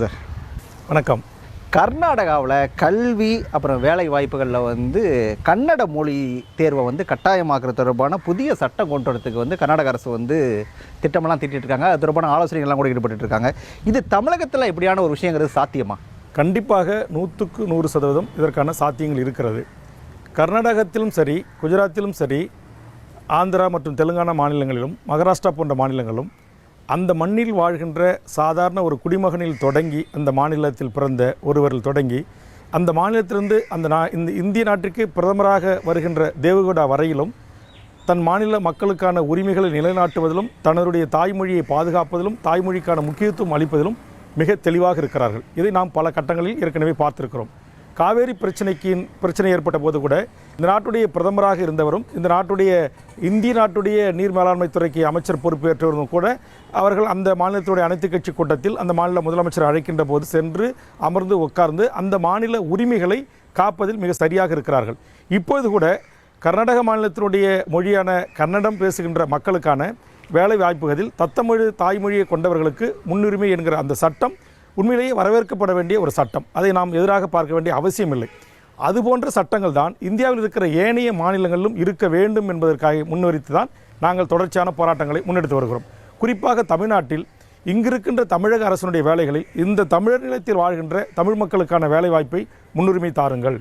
Sir. வணக்கம். கர்நாடகாவில் கல்வி அப்புறம் வேலை வாய்ப்புகளில் வந்து கன்னட மொழி தேர்வை வந்து கட்டாயமாக்குறது தொடர்பான புதிய சட்டம் கொண்டு வரத்துக்கு வந்து கர்நாடக அரசு வந்து திட்டமெல்லாம் திட்டிருக்காங்க அது தொடர்பான ஆலோசனைகள்லாம் கூட ஈடுபட்டுருக்காங்க இது தமிழகத்தில் இப்படியான ஒரு விஷயங்கிறது சாத்தியமா? கண்டிப்பாக நூற்றுக்கு நூறு சதவீதம் இதற்கான சாத்தியங்கள் இருக்கிறது. கர்நாடகத்திலும் சரி குஜராத்திலும் சரி ஆந்திரா மற்றும் தெலுங்கானா மாநிலங்களிலும் மகாராஷ்டிரா போன்ற மாநிலங்களும் அந்த மண்ணில் வாழ்கின்ற சாதாரண ஒரு குடிமகனில் தொடங்கி அந்த மாநிலத்தில் பிறந்த ஒருவரில் தொடங்கி அந்த மாநிலத்திலிருந்து அந்த நா இந்த இந்திய நாட்டிற்கு பிரதமராக வருகின்ற தேவகவுடா வரையிலும் தன் மாநில மக்களுக்கான உரிமைகளை நிலைநாட்டுவதிலும் தன்னுடைய தாய்மொழியை பாதுகாப்பதிலும் தாய்மொழிக்கான முக்கியத்துவம் அளிப்பதிலும் மிக தெளிவாக இருக்கிறார்கள். இதை நாம் பல கட்டங்களில் ஏற்கனவே பார்த்திருக்கிறோம். காவேரி பிரச்சனைக்கு பிரச்சனை ஏற்பட்ட போது கூட இந்த நாட்டுடைய பிரதமராக இருந்தவரும் இந்த நாட்டுடைய இந்திய நாட்டுடைய நீர் மேலாண்மை துறைக்கு அமைச்சர் பொறுப்பேற்றவரும் கூட அவர்கள் அந்த மாநிலத்துடைய அனைத்து கட்சி கூட்டத்தில் அந்த மாநில முதலமைச்சர் அழைக்கின்ற போது சென்று அமர்ந்து உட்கார்ந்து அந்த மாநில உரிமைகளை காப்பதில் மிக சரியாக இருக்கிறார்கள். இப்போது கூட கர்நாடக மாநிலத்தினுடைய மொழியான கன்னடம் பேசுகின்ற மக்களுக்கான வேலை வாய்ப்புகளில் தத்தமொழி தாய்மொழியை கொண்டவர்களுக்கு முன்னுரிமை என்கிற அந்த சட்டம் உண்மையிலேயே வரவேற்கப்பட வேண்டிய ஒரு சட்டம். அதை நாம் எதிராக பார்க்க வேண்டிய அவசியம் இல்லை அது அதுபோன்ற சட்டங்கள் தான் இந்தியாவில் இருக்கிற ஏனைய மாநிலங்களிலும் இருக்க வேண்டும் என்பதற்காக முன்வரித்து தான் நாங்கள் தொடர்ச்சியான போராட்டங்களை முன்னெடுத்து வருகிறோம். குறிப்பாக தமிழ்நாட்டில் இங்கிருக்கின்ற தமிழக அரசினுடைய வேலைகளை இந்த தமிழர் நிலத்தில் வாழ்கின்ற தமிழ் மக்களுக்கான வேலைவாய்ப்பை முன்னுரிமை தாருங்கள்.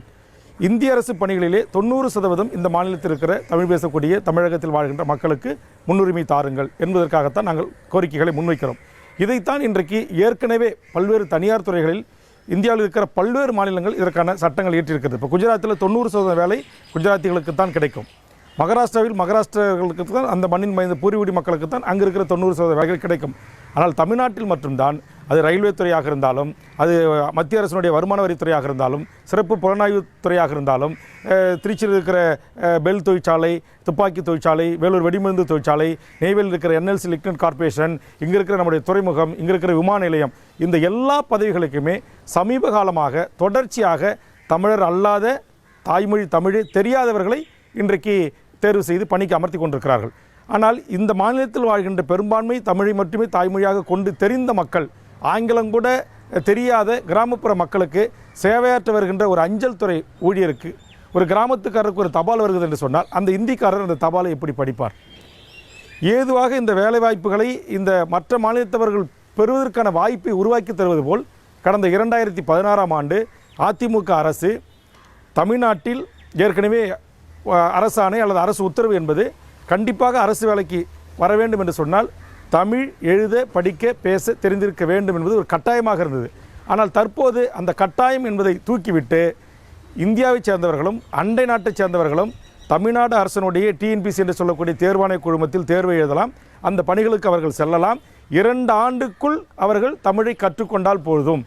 இந்திய அரசு பணிகளிலே தொண்ணூறு சதவீதம் இந்த மாநிலத்தில் இருக்கிற தமிழ் பேசக்கூடிய தமிழகத்தில் வாழ்கின்ற மக்களுக்கு முன்னுரிமை தாருங்கள் என்பதற்காகத்தான் நாங்கள் கோரிக்கைகளை முன்வைக்கிறோம். இதைத்தான் இன்றைக்கு ஏற்கனவே பல்வேறு தனியார் துறைகளில் இந்தியாவில் இருக்கிற பல்வேறு மாநிலங்கள் இதற்கான சட்டங்கள் இயற்றியிருக்கிறது. இப்போ குஜராத்தில் தொண்ணூறு சதவீத வேலை குஜராத்திகளுக்கு தான் கிடைக்கும். மகாராஷ்டிராவில் மகாராஷ்டிரர்களுக்கு தான் அந்த மண்ணின் மைந்த பூர்வீடி மக்களுக்கு தான் அங்கே இருக்கிற தொண்ணூறு சதவீத வேலைகள் கிடைக்கும். ஆனால் தமிழ்நாட்டில் மட்டும்தான் அது ரயில்வே துறையாக இருந்தாலும் அது மத்திய அரசினுடைய வருமான வரித்துறையாக இருந்தாலும் சிறப்பு புலனாய்வு துறையாக இருந்தாலும் திருச்சியில் இருக்கிற பெல் தொழிற்சாலை துப்பாக்கி தொழிற்சாலை வேலூர் வெடிமருந்து தொழிற்சாலை நெய்வேலியில் இருக்கிற என்எல்சி லிக்னட் கார்ப்பரேஷன் இங்கே இருக்கிற நம்முடைய துறைமுகம் இங்கே இருக்கிற விமான நிலையம் இந்த எல்லா பதவிகளுக்குமே சமீப காலமாக தொடர்ச்சியாக தமிழர் அல்லாத தாய்மொழி தமிழ் தெரியாதவர்களை இன்றைக்கு தேர்வு செய்து பணிக்கு அமர்த்தி கொண்டிருக்கிறார்கள். ஆனால் இந்த மாநிலத்தில் வாழ்கின்ற பெரும்பான்மை தமிழை மட்டுமே தாய்மொழியாக கொண்டு தெரிந்த மக்கள் ஆங்கிலம் கூட தெரியாத கிராமப்புற மக்களுக்கு சேவையாற்ற வருகின்ற ஒரு அஞ்சல் துறை ஊழியருக்கு ஒரு கிராமத்துக்காரருக்கு ஒரு தபால் வருகிறது என்று சொன்னால் அந்த இந்திக்காரர் அந்த தபாலை எப்படி படிப்பார்? ஏதுவாக இந்த வேலைவாய்ப்புகளை இந்த மற்ற மாநிலத்தவர்கள் பெறுவதற்கான வாய்ப்பை உருவாக்கி தருவது போல் கடந்த இரண்டாயிரத்தி பதினாறாம் ஆண்டு அதிமுக அரசு தமிழ்நாட்டில் ஏற்கனவே அரசாணை அல்லது அரசு உத்தரவு என்பது கண்டிப்பாக அரசு வேலைக்கு வர வேண்டும் என்று சொன்னால் தமிழ் எழுத படிக்க பேச தெரிந்திருக்க வேண்டும் என்பது ஒரு கட்டாயமாக இருந்தது. ஆனால் தற்போது அந்த கட்டாயம் என்பதை தூக்கிவிட்டு இந்தியாவைச் சேர்ந்தவர்களும் அண்டை நாட்டைச் சேர்ந்தவர்களும் தமிழ்நாடு அரசனுடைய டிஎன்பிசி என்று சொல்லக்கூடிய தேர்வாணை குழுமத்தில் தேர்வு எழுதலாம். அந்த பணிகளுக்கு அவர்கள் செல்லலாம். இரண்டு ஆண்டுக்குள் அவர்கள் தமிழை கற்றுக்கொண்டால் போதும்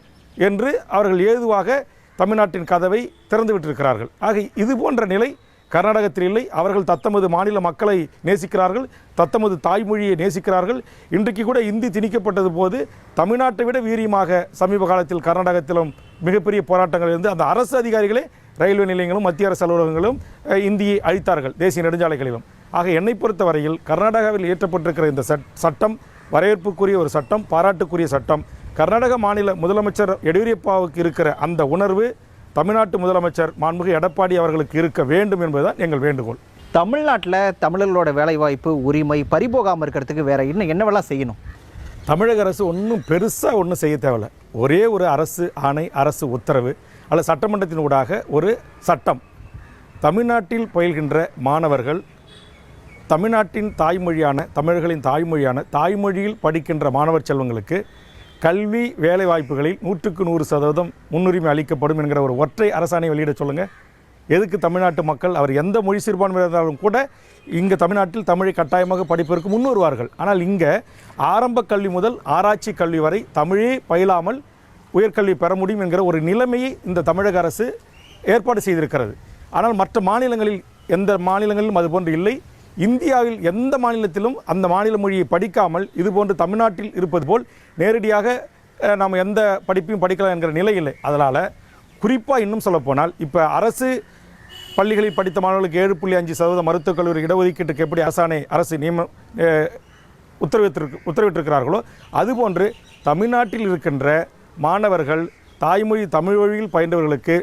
என்று அவர்கள் ஏதுவாக தமிழ்நாட்டின் கதவை திறந்து விட்டிருக்கிறார்கள் ஆக இது போன்ற நிலை கர்நாடகத்தில் இல்லை. அவர்கள் தத்தமது மாநில மக்களை நேசிக்கிறார்கள். தத்தமது தாய்மொழியை நேசிக்கிறார்கள். இன்றைக்கு கூட இந்தி திணிக்கப்பட்டது போது தமிழ்நாட்டை விட வீரியமாக சமீப காலத்தில் கர்நாடகத்திலும் மிகப்பெரிய போராட்டங்கள் இருந்து அந்த அரசு அதிகாரிகளே ரயில்வே நிலையங்களும் மத்திய அரசு அலுவலகங்களும் இந்தியை அழித்தார்கள் தேசிய நெடுஞ்சாலைகளிலும். ஆக என்னை பொறுத்தவரையில் கர்நாடகாவில் இயற்றப்பட்டிருக்கிற இந்த சட்- சட்டம் வரவேற்புக்குரிய ஒரு சட்டம் பாராட்டுக்குரிய சட்டம் கர்நாடக மாநில முதலமைச்சர் எடியூரப்பாவுக்கு இருக்கிற அந்த உணர்வு தமிழ்நாட்டு முதலமைச்சர் மாண்புமிகு எடப்பாடி அவர்களுக்கு இருக்க வேண்டும் என்பதுதான் எங்கள் வேண்டுகோள். தமிழ்நாட்டில் தமிழர்களோட வேலைவாய்ப்பு உரிமை பறிபோகாமல் இருக்கிறதுக்கு வேற இன்னும் என்னவெல்லாம் செய்யணும்? தமிழக அரசு ஒன்றும் பெருசாக ஒன்றும் செய்ய தேவையில்ல. ஒரே ஒரு அரசு ஆணை அரசு உத்தரவு அல்லது சட்டமன்றத்தின் ஊடாக ஒரு சட்டம். தமிழ்நாட்டில் பயில்கின்ற மாணவர்கள் தமிழ்நாட்டின் தாய்மொழியான தமிழர்களின் தாய்மொழியான தாய்மொழியில் படிக்கின்ற மாணவர் செல்வங்களுக்கு கல்வி வேலைவாய்ப்புகளில் நூற்றுக்கு நூறு சதவீதம் முன்னுரிமை அளிக்கப்படும் என்கிற ஒரு ஒற்றை அரசாணை வெளியிட சொல்லுங்கள் எதுக்கு தமிழ்நாட்டு மக்கள் அவர் எந்த மொழி சிறுபான்மையாக இருந்தாலும் கூட இங்கே தமிழ்நாட்டில் தமிழை கட்டாயமாக படிப்பதற்கு முன் வருவார்கள் ஆனால் இங்கே ஆரம்ப கல்வி முதல் ஆராய்ச்சி கல்வி வரை தமிழே பயிலாமல் உயர்கல்வி பெற முடியும் என்கிற ஒரு நிலைமையை இந்த தமிழக அரசு ஏற்பாடு செய்திருக்கிறது. ஆனால் மற்ற மாநிலங்களில் எந்த மாநிலங்களிலும் அதுபோன்று இல்லை. இந்தியாவில் எந்த மாநிலத்திலும் அந்த மாநில மொழியை படிக்காமல் இதுபோன்று தமிழ்நாட்டில் இருப்பது போல் நேரடியாக நாம் எந்த படிப்பையும் படிக்கலாம் என்கிற நிலை இல்லை. அதனால் குறிப்பாக இன்னும் சொல்லப்போனால் இப்போ அரசு பள்ளிகளில் படித்த மாணவர்களுக்கு ஏழு புள்ளி அஞ்சு சதவீத மருத்துவக் கல்லூரி இடஒதுக்கீட்டுக்கு எப்படி அரசாணை அரசு நியம உத்தரவிட்டிருக்கு உத்தரவிட்டிருக்கிறார்களோ அதுபோன்று தமிழ்நாட்டில் இருக்கின்ற மாணவர்கள் தாய்மொழி தமிழ் வழியில் பயின்றவர்களுக்கு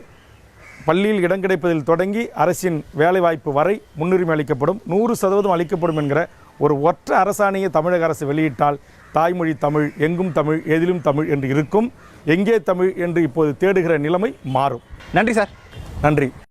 பள்ளியில் இடம் கிடைப்பதில் தொடங்கி அரசின் வேலைவாய்ப்பு வரை முன்னுரிமை அளிக்கப்படும். நூறு சதவீதம் அளிக்கப்படும் என்கிற ஒரு ஒற்ற அரசாணையை தமிழக அரசு வெளியிட்டால் தாய்மொழி தமிழ் எங்கும் தமிழ் எதிலும் தமிழ் என்று இருக்கும். எங்கே தமிழ் என்று இப்போது தேடுகிற நிலைமை மாறும். நன்றி சார். நன்றி.